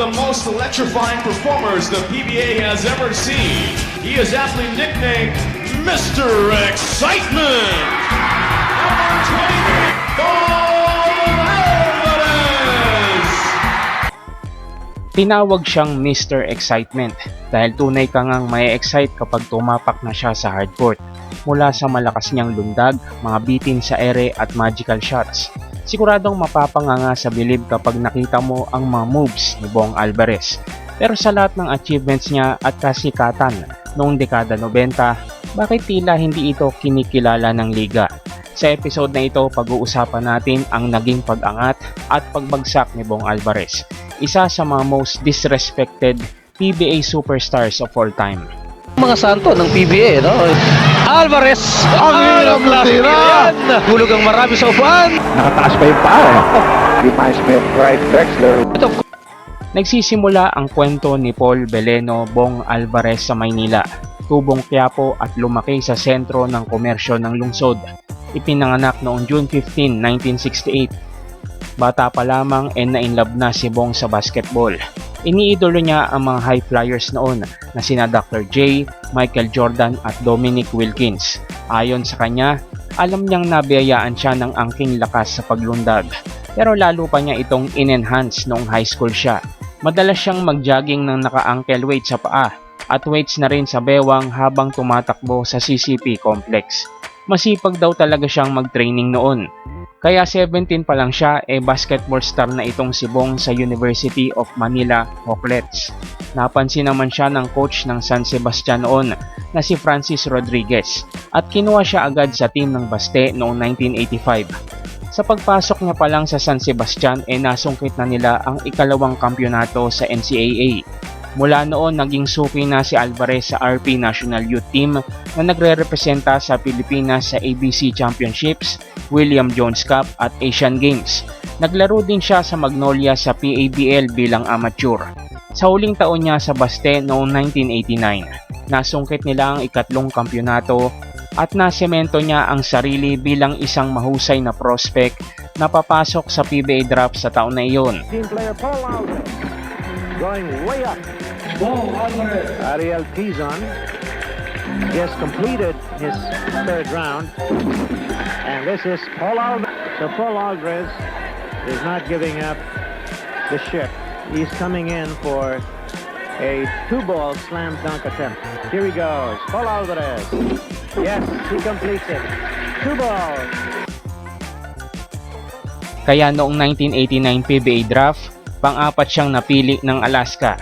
the most electrifying performers the PBA has ever seen. He is aptly nicknamed Mr. Excitement. Number 23, Paul Alvarez. Tinawag siyang Mr. Excitement dahil tunay ka ngang may excite kapag tumapak na siya sa hardcourt. Mula sa malakas niyang lundag, mga bitin sa ere at magical shots. Siguradong mapapanganga sa bilib kapag nakita mo ang mga moves ni Bong Alvarez. Pero sa lahat ng achievements niya at kasikatan noong dekada 90, bakit tila hindi ito kinikilala ng liga? Sa episode na ito, pag-uusapan natin ang naging pag-angat at pagbagsak ni Bong Alvarez isa sa mga most disrespected PBA superstars of all time. mga santo ng PBA, no? Alvarez! Ang hirap matira! yan! Hulog ang marami sa upuan! Nakataas pa yung paa. Reminds me of Clyde Drexler. Nagsisimula ang kwento ni Paul Beleno Bong Alvarez sa Maynila, tubong Quiapo at lumaki sa sentro ng komersyo ng lungsod. Ipinanganak noong June 15, 1968. Bata pa lamang e na-inlove na si Bong sa basketball. Iniidolo niya ang mga high flyers noon na sina Dr. J, Michael Jordan at Dominic Wilkins. Ayon sa kanya, alam niyang nabiyayaan siya ng angking lakas sa paglundag. Pero lalo pa niya itong in-enhance noong high school siya. Madalas siyang mag-jogging ng naka-ankle weight sa paa at weights na rin sa bewang habang tumatakbo sa CCP complex. Masipag daw talaga siyang mag-training noon. Kaya 17 pa lang siya e basketball star na itong si Bong sa University of Manila Hawklets. Napansin naman siya ng coach ng San Sebastian noon na si Francis Rodriguez at kinuha siya agad sa team ng Baste noong 1985. Sa pagpasok niya pa lang sa San Sebastian e nasungkit na nila ang ikalawang kampyonato sa NCAA. Mula noon naging suki na si Alvarez sa RP National Youth Team na nagre-representa sa Pilipinas sa ABC Championships, William Jones Cup at Asian Games. Naglaro din siya sa Magnolia sa PABL bilang amateur. Sa huling taon niya sa Baste noong 1989, nasungkit nila ang ikatlong kampyonato at nasemento niya ang sarili bilang isang mahusay na prospect na papasok sa PBA draft sa taon na iyon. Team player going way up. Ariel Tizon just completed his third round. And this is Paul Alvarez. So Paul Alvarez is not giving up the ship. He's coming in for a two-ball slam dunk attempt. Here he goes. Paul Alvarez. Yes, he completes it. Two balls. Kaya noong 1989 PBA draft, pang-apat siyang napili ng Alaska.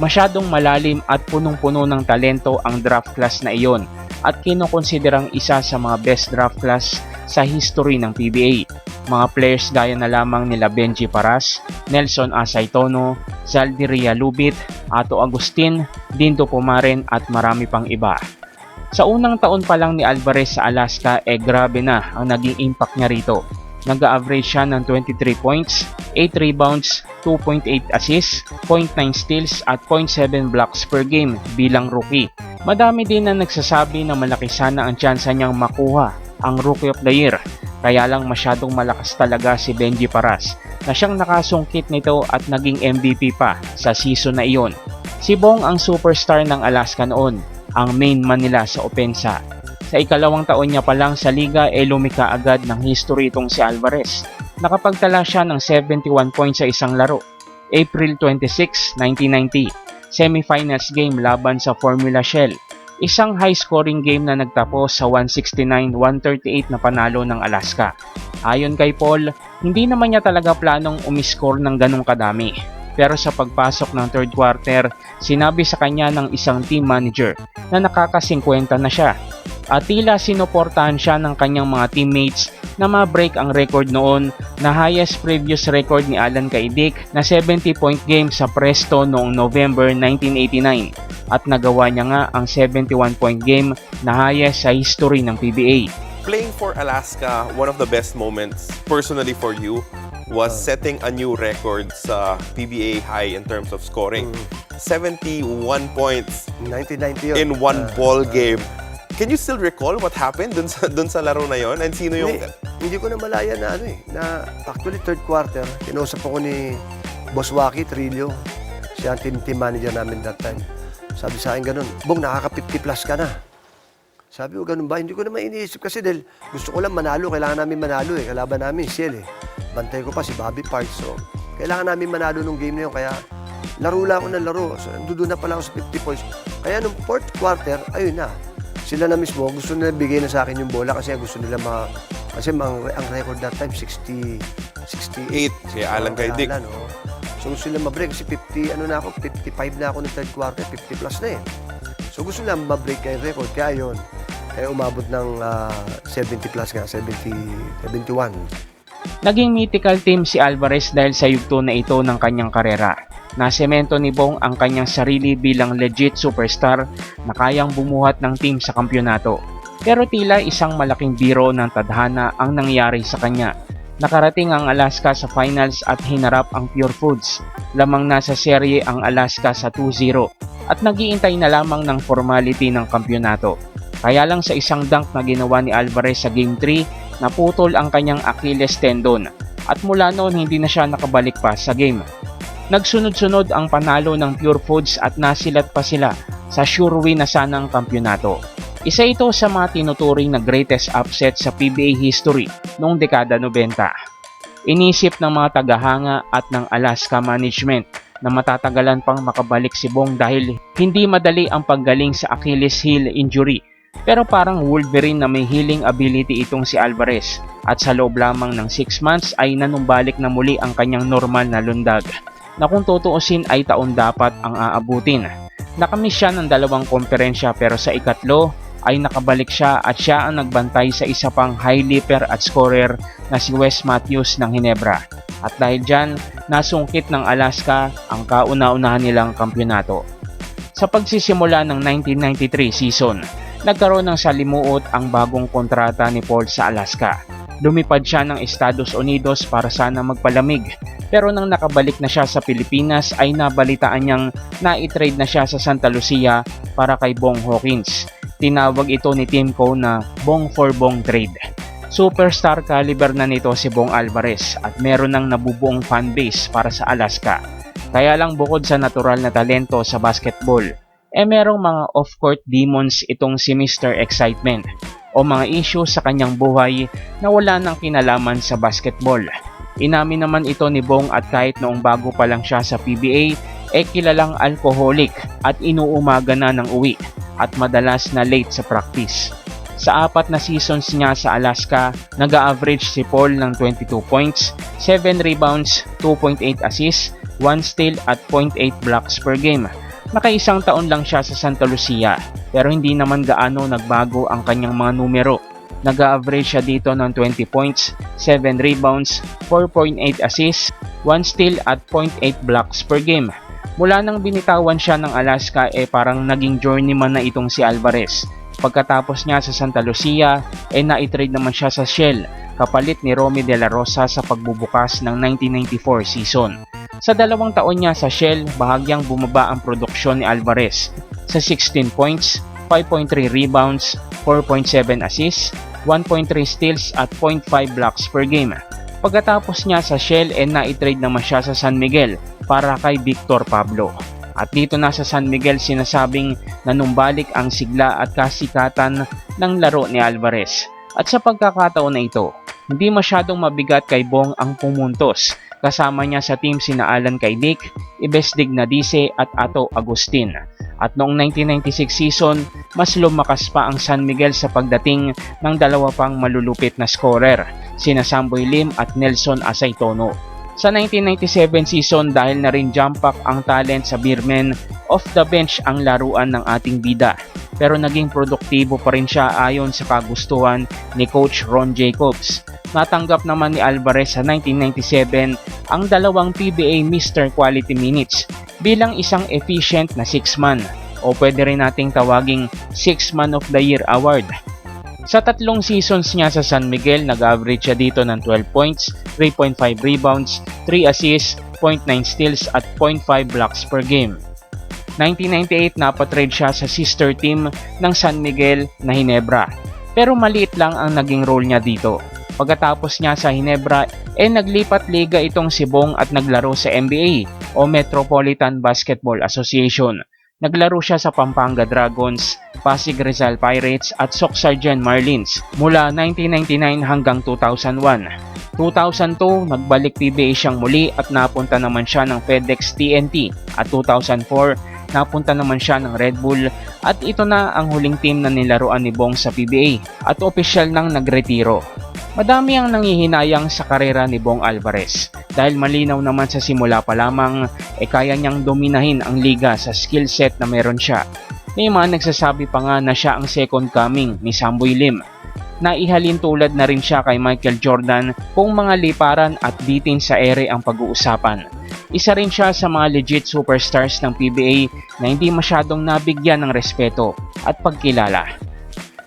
Masyadong malalim at punong-puno ng talento ang draft class na iyon at kinukonsiderang isa sa mga best draft class sa history ng PBA. Mga players gaya na lamang nila Benji Paras, Nelson Asaitono, Zaldiria Lubit, Ato Agustin, Dindo Pumaren at marami pang iba. Sa unang taon pa lang ni Alvarez sa Alaska, eh grabe na ang naging impact niya rito. Nag-average siya ng 23 points, 8 rebounds, 2.8 assists, 0.9 steals at 0.7 blocks per game bilang rookie. Madami din na nagsasabi na malaki sana ang tsansa niyang makuha ang Rookie of the Year. Kaya lang masyadong malakas talaga si Benji Paras na siyang nakasungkit nito at naging MVP pa sa season na iyon. Si Bong ang superstar ng Alaska noon, ang main man nila sa opensa. Sa ikalawang taon niya pa lang sa liga e lumika agad ng history itong si Alvarez. Nakapagtala siya ng 71 points sa isang laro. April 26, 1990, semifinals game laban sa Formula Shell. Isang high-scoring game na nagtapos sa 169-138 na panalo ng Alaska. Ayon kay Paul, hindi naman niya talaga planong umiscore ng ganong kadami. Pero sa pagpasok ng third quarter, sinabi sa kanya ng isang team manager na nakaka-50 na siya at tila sinuportahan siya ng kanyang mga teammates na ma-break ang record noon na highest previous record ni Alan Kaidik na 70-point game sa Presto noong November 1989 at nagawa niya nga ang 71-point game na highest sa history ng PBA. Playing for Alaska, one of the best moments personally for you was setting a new record sa PBA high in terms of scoring. 71 points 1990 yun. in one Ah, ball game. Can you still recall what happened dun sa, dun sa laro na yon? And sino yung... Hindi, hindi ko na malaya na ano eh, na actually third quarter, kinausap ako ni Boss Waki Trillo, siya ang team, team manager namin that time. Sabi sa akin ganun, Bong, nakaka-50 plus ka na. Sabi ko, ganun ba? Hindi ko naman iniisip kasi dahil gusto ko lang manalo. Kailangan namin manalo eh. Kalaban namin, Shell eh. Bantay ko pa si Bobby Parks. So, kailangan namin manalo nung game na yun. Kaya, laro lang ako ng laro. So, nandun na pala ako sa 50 points. Kaya nung fourth quarter, ayun na. Sila na mismo, gusto nila bigay na sa akin yung bola kasi gusto nila ma... Kasi ang, ang record that time, 60... 68. Si Alan kay Kaidik. Alan, oo. So gusto nila ma-break kasi 50, ano na ako, 55 na ako ng third quarter, 50 plus na eh. So gusto nila ma-break kay record, kaya yun. Kaya umabot ng ah, 70 plus nga, 70, 71. Naging mythical team si Alvarez dahil sa yugto na ito ng kanyang karera. Nasemento ni Bong ang kanyang sarili bilang legit superstar na kayang bumuhat ng team sa kampyonato. Pero tila isang malaking biro ng tadhana ang nangyari sa kanya. Nakarating ang Alaska sa finals at hinarap ang Pure Foods. Lamang nasa serye ang Alaska sa 2-0 at nagiintay na lamang ng formality ng kampyonato. Kaya lang sa isang dunk na ginawa ni Alvarez sa Game 3, naputol ang kanyang Achilles tendon at mula noon hindi na siya nakabalik pa sa game. Nagsunod-sunod ang panalo ng Pure Foods at nasilat pa sila sa sure win na sanang kampyonato. Isa ito sa mga tinuturing na greatest upset sa PBA history noong dekada 90. Inisip ng mga tagahanga at ng Alaska Management na matatagalan pang makabalik si Bong dahil hindi madali ang paggaling sa Achilles heel injury. Pero parang Wolverine na may healing ability itong si Alvarez at sa loob lamang ng 6 months ay nanumbalik na muli ang kanyang normal na lundag na kung tutuusin ay taon dapat ang aabutin. Nakamiss siya ng dalawang komperensya pero sa ikatlo ay nakabalik siya at siya ang nagbantay sa isa pang high leaper at scorer na si Wes Matthews ng Hinebra. At dahil dyan, nasungkit ng Alaska ang kauna-unahan nilang kampyonato. Sa pagsisimula ng 1993 season, nagkaroon ng salimuot ang bagong kontrata ni Paul sa Alaska. Lumipad siya ng Estados Unidos para sana magpalamig. Pero nang nakabalik na siya sa Pilipinas ay nabalitaan niyang na-trade na siya sa Santa Lucia para kay Bong Hawkins. Tinawag ito ni Team Co na Bong for Bong trade. Superstar caliber na nito si Bong Alvarez at meron ng nabubuong fanbase para sa Alaska. Kaya lang bukod sa natural na talento sa basketball, eh merong mga off-court demons itong si Mr. Excitement o mga issue sa kanyang buhay na wala nang kinalaman sa basketball. Inamin naman ito ni Bong at kahit noong bago pa lang siya sa PBA, eh kilalang alcoholic at inuumaga na ng uwi at madalas na late sa practice. Sa apat na seasons niya sa Alaska, nag-average si Paul ng 22 points, 7 rebounds, 2.8 assists, 1 steal at 0.8 blocks per game. Nakaisang taon lang siya sa Santa Lucia pero hindi naman gaano nagbago ang kanyang mga numero. Nag-average siya dito ng 20 points, 7 rebounds, 4.8 assists, 1 steal at 0.8 blocks per game. Mula nang binitawan siya ng Alaska eh parang naging journeyman na itong si Alvarez. Pagkatapos niya sa Santa Lucia, eh na-trade naman siya sa Shell kapalit ni Romy De La Rosa sa pagbubukas ng 1994 season. Sa dalawang taon niya sa Shell, bahagyang bumaba ang produksyon ni Alvarez sa 16 points, 5.3 rebounds, 4.7 assists, 1.3 steals at 0.5 blocks per game. Pagkatapos niya sa Shell, eh na-trade naman siya sa San Miguel para kay Victor Pablo. At dito na sa San Miguel sinasabing nanumbalik ang sigla at kasikatan ng laro ni Alvarez. At sa pagkakataon na ito, hindi masyadong mabigat kay Bong ang pumuntos. Kasama niya sa team sina Alan Kaidik, Ibes Dignadice at Ato Agustin. At noong 1996 season, mas lumakas pa ang San Miguel sa pagdating ng dalawa pang malulupit na scorer, sina Samboy Lim at Nelson Asaytono. Sa 1997 season dahil na rin jump up ang talent sa Beermen, off the bench ang laruan ng ating bida. Pero naging produktibo pa rin siya ayon sa kagustuhan ni Coach Ron Jacobs. Natanggap naman ni Alvarez sa 1997 ang dalawang PBA Mr. Quality Minutes bilang isang efficient na 6-man o pwede rin nating tawaging 6-man of the year award. Sa tatlong seasons niya sa San Miguel, nag-average siya dito ng 12 points, 3.5 rebounds, 3 assists, 0.9 steals at 0.5 blocks per game. 1998 napatrade siya sa sister team ng San Miguel na Hinebra. Pero maliit lang ang naging role niya dito. Pagkatapos niya sa Hinebra, eh naglipat liga itong si Bong at naglaro sa NBA o Metropolitan Basketball Association. Naglaro siya sa Pampanga Dragons, Pasig Rizal Pirates at Socsargen Marlins mula 1999 hanggang 2001. 2002, nagbalik PBA siyang muli at napunta naman siya ng FedEx TNT at 2004, napunta naman siya ng Red Bull at ito na ang huling team na nilaruan ni Bong sa PBA at opisyal nang nagretiro. Madami ang nangihinayang sa karera ni Bong Alvarez dahil malinaw naman sa simula pa lamang e kaya niyang dominahin ang liga sa skill set na meron siya. May mga nagsasabi pa nga na siya ang second coming ni Samboy Lim. Naihalin tulad na rin siya kay Michael Jordan kung mga liparan at bitin sa ere ang pag-uusapan. Isa rin siya sa mga legit superstars ng PBA na hindi masyadong nabigyan ng respeto at pagkilala.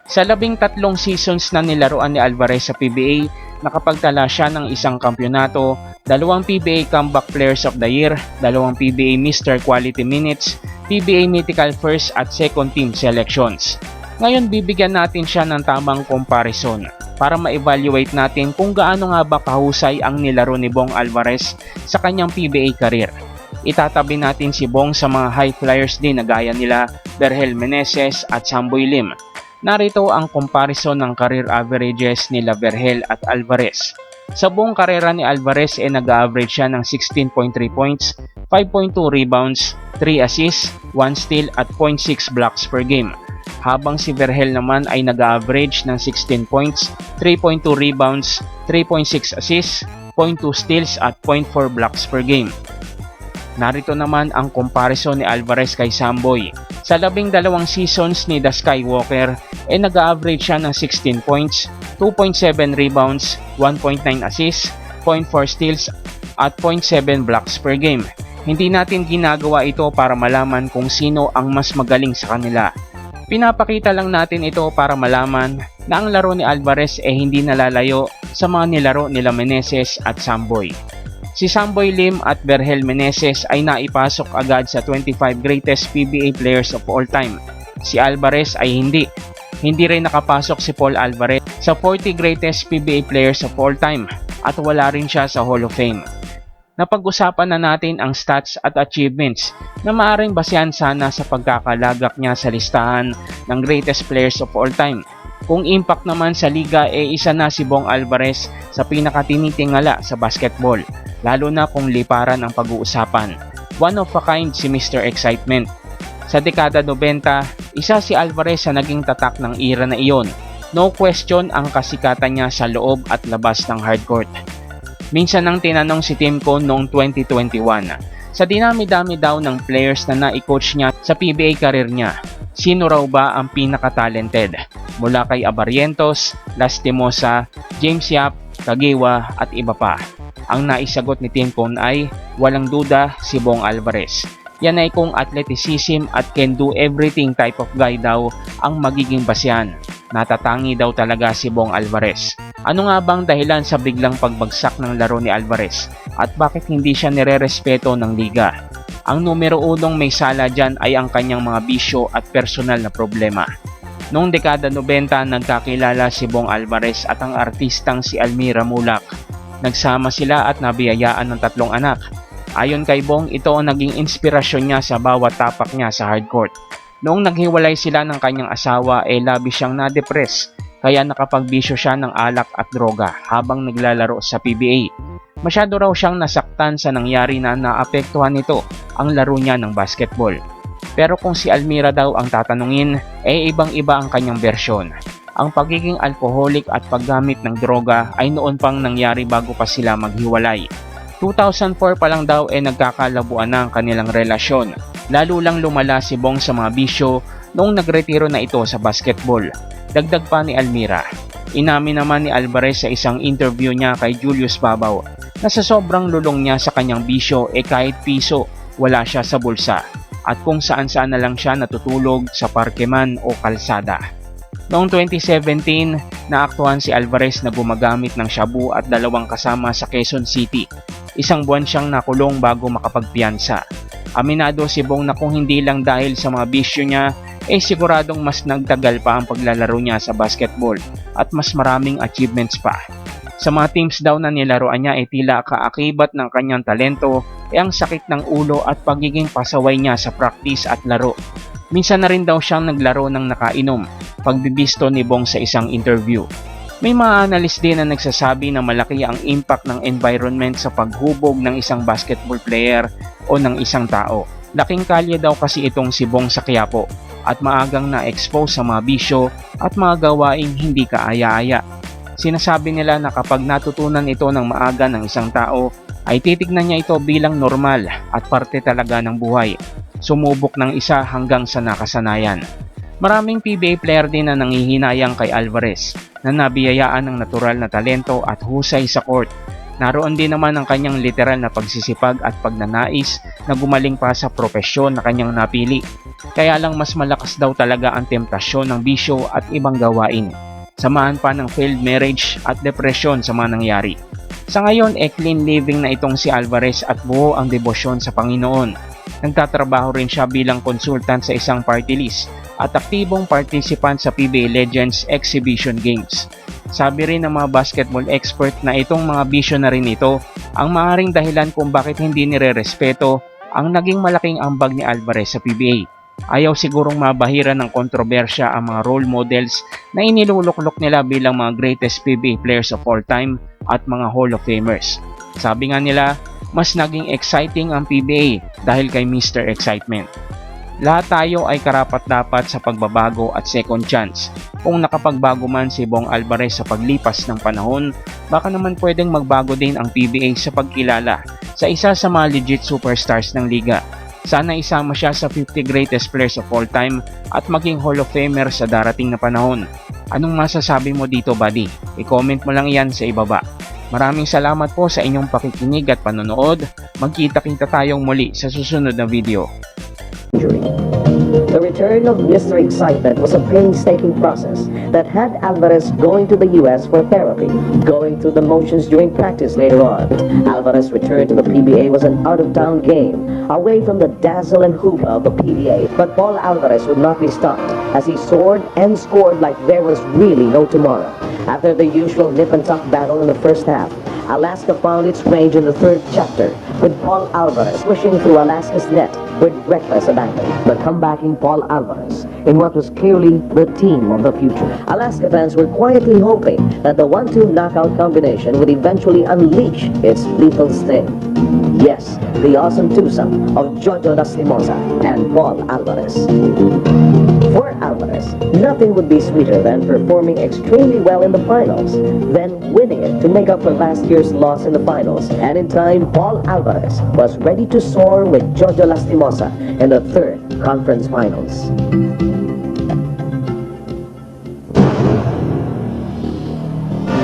Sa labing tatlong seasons na nilaruan ni Alvarez sa PBA, nakapagtala siya ng isang kampyonato, dalawang PBA Comeback Players of the Year, dalawang PBA Mr. Quality Minutes, PBA Mythical First at Second Team Selections. Ngayon bibigyan natin siya ng tamang comparison para ma-evaluate natin kung gaano nga ba kahusay ang nilaro ni Bong Alvarez sa kanyang PBA career. Itatabi natin si Bong sa mga high flyers din na gaya nila Berhel Meneses at Samboy Lim. Narito ang comparison ng career averages nila Berhel at Alvarez. Sa buong karera ni Alvarez ay nag-average siya ng 16.3 points, 5.2 rebounds, 3 assists, 1 steal at 0.6 blocks per game. Habang si Verhel naman ay nag-average ng 16 points, 3.2 rebounds, 3.6 assists, 0.2 steals at 0.4 blocks per game. Narito naman ang comparison ni Alvarez kay Samboy. Sa labing dalawang seasons ni The Skywalker, ay nag-average siya ng 16 points, 2.7 rebounds, 1.9 assists, 0.4 steals, at 0.7 blocks per game. Hindi natin ginagawa ito para malaman kung sino ang mas magaling sa kanila. Pinapakita lang natin ito para malaman na ang laro ni Alvarez ay hindi nalalayo sa mga nilaro nila Meneses at Samboy. Si Samboy Lim at Berhel Meneses ay naipasok agad sa 25 greatest PBA players of all time. Si Alvarez ay hindi. Hindi rin nakapasok si Paul Alvarez sa 40 greatest PBA players of all time at wala rin siya sa Hall of Fame. Napag-usapan na natin ang stats at achievements na maaaring basehan sana sa pagkakalagak niya sa listahan ng greatest players of all time. Kung impact naman sa liga e eh, isa na si Bong Alvarez sa pinakatinitingala sa basketball, lalo na kung liparan ang pag-uusapan. One of a kind si Mr. Excitement. Sa dekada 90, isa si Alvarez sa naging tatak ng era na iyon. No question ang kasikatan niya sa loob at labas ng hardcourt. Minsan nang tinanong si Tim Cone noong 2021, sa dinami-dami daw ng players na na-coach niya sa PBA career niya, sino raw ba ang pinaka-talented? Mula kay Abarientos, Lastimosa, James Yap, Kagiwa at iba pa. Ang naisagot ni Tim Cone ay, walang duda, si Bong Alvarez. Yan ay kung athleticism at can do everything type of guy daw ang magiging basyan. Natatangi daw talaga si Bong Alvarez. Ano nga bang dahilan sa biglang pagbagsak ng laro ni Alvarez at bakit hindi siya nire-respeto ng liga? Ang numero unong may sala dyan ay ang kanyang mga bisyo at personal na problema. Noong dekada 90, nagkakilala si Bong Alvarez at ang artistang si Almira Mulak. Nagsama sila at nabiyayaan ng tatlong anak. Ayon kay Bong, ito ang naging inspirasyon niya sa bawat tapak niya sa hardcourt. Noong naghiwalay sila ng kanyang asawa, eh labi siyang na-depress kaya nakapagbisyo siya ng alak at droga habang naglalaro sa PBA. Masyado raw siyang nasaktan sa nangyari na naapektuhan nito ang laro niya ng basketball. Pero kung si Almira daw ang tatanungin, eh ibang-iba ang kanyang bersyon. Ang pagiging alkoholik at paggamit ng droga ay noon pang nangyari bago pa sila maghiwalay. 2004 pa lang daw eh nagkakalabuan na ang kanilang relasyon. Lalo lang lumala si Bong sa mga bisyo noong nagretiro na ito sa basketball. Dagdag pa ni Almira. Inamin naman ni Alvarez sa isang interview niya kay Julius Babaw na sa sobrang lulong niya sa kanyang bisyo e eh kahit piso wala siya sa bulsa at kung saan saan na lang siya natutulog sa parkeman o kalsada. Noong 2017, naaktuhan si Alvarez na gumagamit ng shabu at dalawang kasama sa Quezon City. Isang buwan siyang nakulong bago makapagpiyansa. Aminado si Bong na kung hindi lang dahil sa mga bisyo niya eh siguradong mas nagtagal pa ang paglalaro niya sa basketball at mas maraming achievements pa. Sa mga teams daw na nilaroan niya ay tila kaakibat ng kanyang talento ay ang sakit ng ulo at pagiging pasaway niya sa practice at laro. Minsan na rin daw siyang naglaro ng nakainom, pagbibisto ni Bong sa isang interview. May mga analyst din na nagsasabi na malaki ang impact ng environment sa paghubog ng isang basketball player o ng isang tao. Laking kalye daw kasi itong si Bong sa Quiapo at maagang na-expose sa mga bisyo at mga gawaing hindi kaaya-aya. Sinasabi nila na kapag natutunan ito ng maaga ng isang tao, ay titignan niya ito bilang normal at parte talaga ng buhay. Sumubok ng isa hanggang sa nakasanayan. Maraming PBA player din na nangihinayang kay Alvarez na nabiyayaan ng natural na talento at husay sa court. Naroon din naman ang kanyang literal na pagsisipag at pagnanais na gumaling pa sa propesyon na kanyang napili. Kaya lang mas malakas daw talaga ang temptasyon ng bisyo at ibang gawain. Samahan pa ng failed marriage at depresyon sa mga nangyari. Sa ngayon, e clean living na itong si Alvarez at buo ang debosyon sa Panginoon. Nagtatrabaho rin siya bilang konsultant sa isang party list at aktibong participant sa PBA Legends Exhibition Games. Sabi rin ng mga basketball expert na itong mga bisyo na rin ito ang maaaring dahilan kung bakit hindi nire-respeto ang naging malaking ambag ni Alvarez sa PBA. Ayaw sigurong mabahira ng kontrobersya ang mga role models na iniluluklok nila bilang mga greatest PBA players of all time at mga Hall of Famers. Sabi nga nila, mas naging exciting ang PBA dahil kay Mr. Excitement. Lahat tayo ay karapat-dapat sa pagbabago at second chance. Kung nakapagbago man si Bong Alvarez sa paglipas ng panahon, baka naman pwedeng magbago din ang PBA sa pagkilala sa isa sa mga legit superstars ng liga. Sana isama siya sa 50 greatest players of all time at maging Hall of Famer sa darating na panahon. Anong masasabi mo dito, buddy? I-comment mo lang yan sa ibaba. Maraming salamat po sa inyong pakikinig at panonood. Magkita-kita tayong muli sa susunod na video. The return of Mr. Excitement was a painstaking process that had Alvarez going to the U.S. for therapy, going through the motions during practice later on. Alvarez returned to the PBA was an out-of-town game, away from the dazzle and hoop of the PBA. But Paul Alvarez would not be stopped as he soared and scored like there was really no tomorrow. After the usual nip and tuck battle in the first half, Alaska found its range in the third chapter, with Paul Alvarez swishing through Alaska's net with reckless abandon. The comebacking Paul Alvarez in what was clearly the team of the future. Alaska fans were quietly hoping that the one-two knockout combination would eventually unleash its lethal sting. Yes, the awesome twosome of Jojo Lastimosa and Paul Alvarez. For Alvarez, nothing would be sweeter than performing extremely well in the finals, then winning it to make up for last year's loss in the finals. And in time, Paul Alvarez was ready to soar with Jojo Lastimosa in the third conference finals.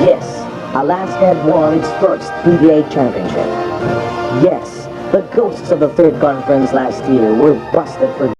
Yes, Alaska had won its first PBA championship. Yes, the ghosts of the third conference last year were busted for